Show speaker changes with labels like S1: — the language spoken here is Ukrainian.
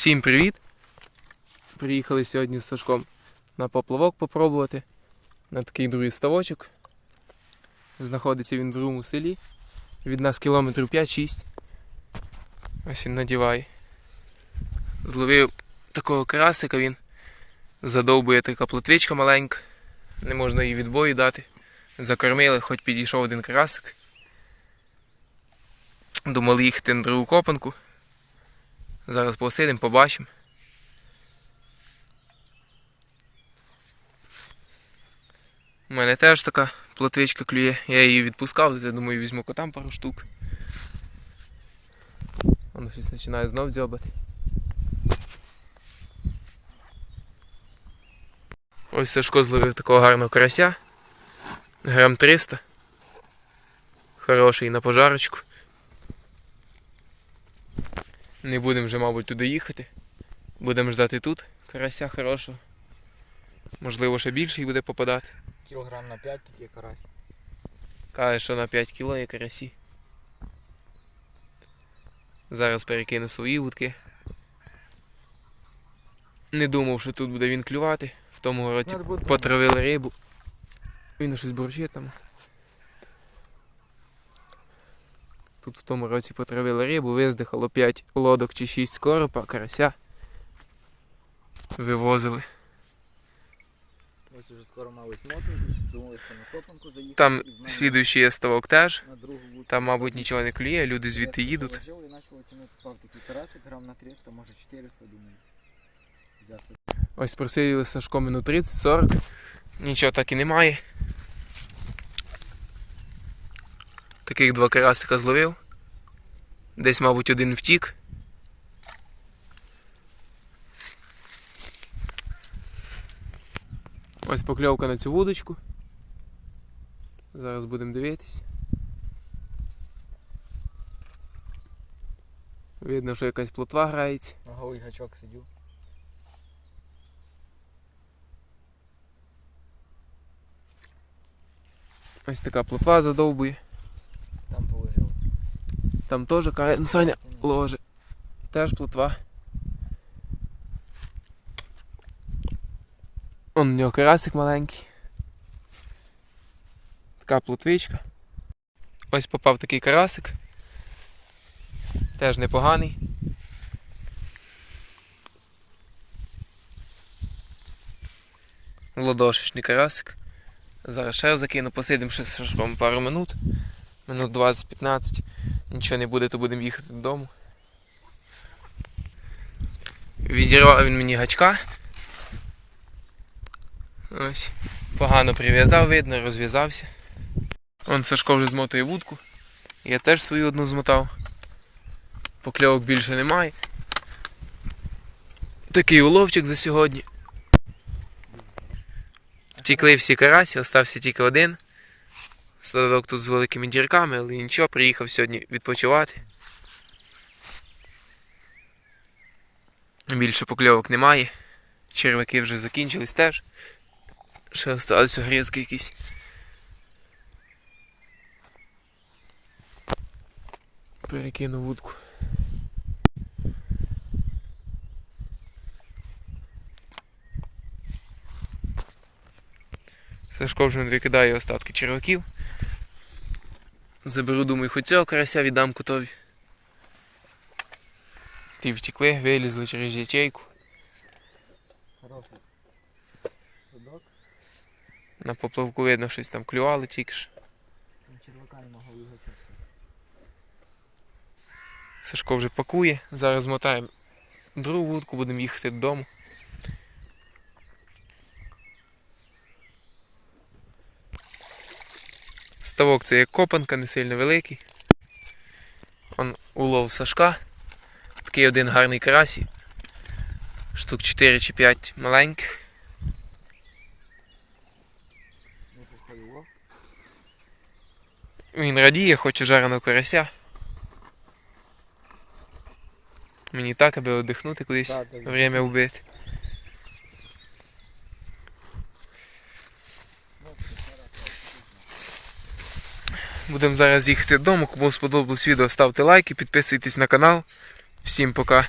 S1: Всім привіт! Приїхали сьогодні з Сашком на поплавок попробувати. На такий другий ставочок. Знаходиться він в другому селі. Від нас кілометрів 5-6. Ось він надіває. Зловив такого красика він. Задовбує така плотвичка маленька. Не можна їй відбою дати. Закормили, хоч підійшов один красик. Думали їхати на другу копанку. Зараз посидимо, побачимо. У мене теж така плотвичка клює. Я її відпускав, я думаю, візьму котам пару штук. Воно щось починає знов дзьобати. Ось Сашко зловив такого гарного карася. Грам 300. Хороший на пожарочку. Не будемо вже, мабуть, туди їхати. Будемо ждати тут карася хорошого. Можливо, ще більший буде попадати.
S2: Кілограм на 5 тут є карась.
S1: Каже, що на 5 кіло є карасі. Зараз перекину свої вудки. Не думав, що тут буде він клювати. В тому році потравили рибу. Він щось борчить там. Тут в тому році потравили рибу, виздихало 5 лодок чи 6 коропа, карася. Вивозили.
S2: Ось уже скоро мали смотритись, думали, що на копанку заїхати.
S1: Там слідуючий є ставок теж.
S2: на другу вудку.
S1: Там, мабуть, нічого не клює, люди звідти їдуть.
S2: положив І почало тягнути впав такий карасик, грам на 300, може 400, думаю. Взявся.
S1: Ось просиділи з Сашком минут 30-40. Нічого так і немає. Таких два карасика зловив. Десь, мабуть, один втік. Ось покльовка на цю вудочку. Зараз будемо дивитись. Видно, що якась плотва грається.
S2: На голий гачок сидю.
S1: Ось така плотва задовбує.
S2: Там
S1: теж Саня ложе. Теж плотва. Он у нього карасик маленький. Така плотвичка. Ось попав такий карасик. Теж непоганий. Ладошечний карасик. Зараз ще закину, посидимо ще пару минут. Минут 20-15. Нічого не буде, то будемо їхати додому. Відірвав він мені гачка. Ось. Погано прив'язав, видно, розв'язався. Он Сашко вже змотує вудку. Я теж свою одну змотав. Покльовок більше немає. Такий уловчик за сьогодні. Втікли всі карасі, остався тільки один. Садок тут з великими дірками, але нічого, приїхав сьогодні відпочивати. Більше покльовок немає. Черваки вже закінчились теж. Ще залишилися грізки якісь. Перекину вудку. Сашко вже викидає остатки черваків. Заберу, думаю, хоч цього карася віддам котові. Ті втекли, вилізли через ячейку.
S2: Хороший садок.
S1: На поплавку видно, щось там клювало тільки ж.
S2: Червака нема голий гачок.
S1: Сашко вже пакує. Зараз мотаємо другу вудку, будемо їхати додому. Ставок це як копанка, не сильно великий. Он улов Сашка. Такий один гарний карасі. Штук 4 чи 5 маленьких.
S2: Ну.
S1: Він радіє, хоче жареного карася. Мені так, аби одихнути кудись,
S2: Так, так.
S1: время вбити. Будемо зараз їхати додому. Кому сподобалось відео, ставте лайки, підписуйтесь на канал. Всім пока.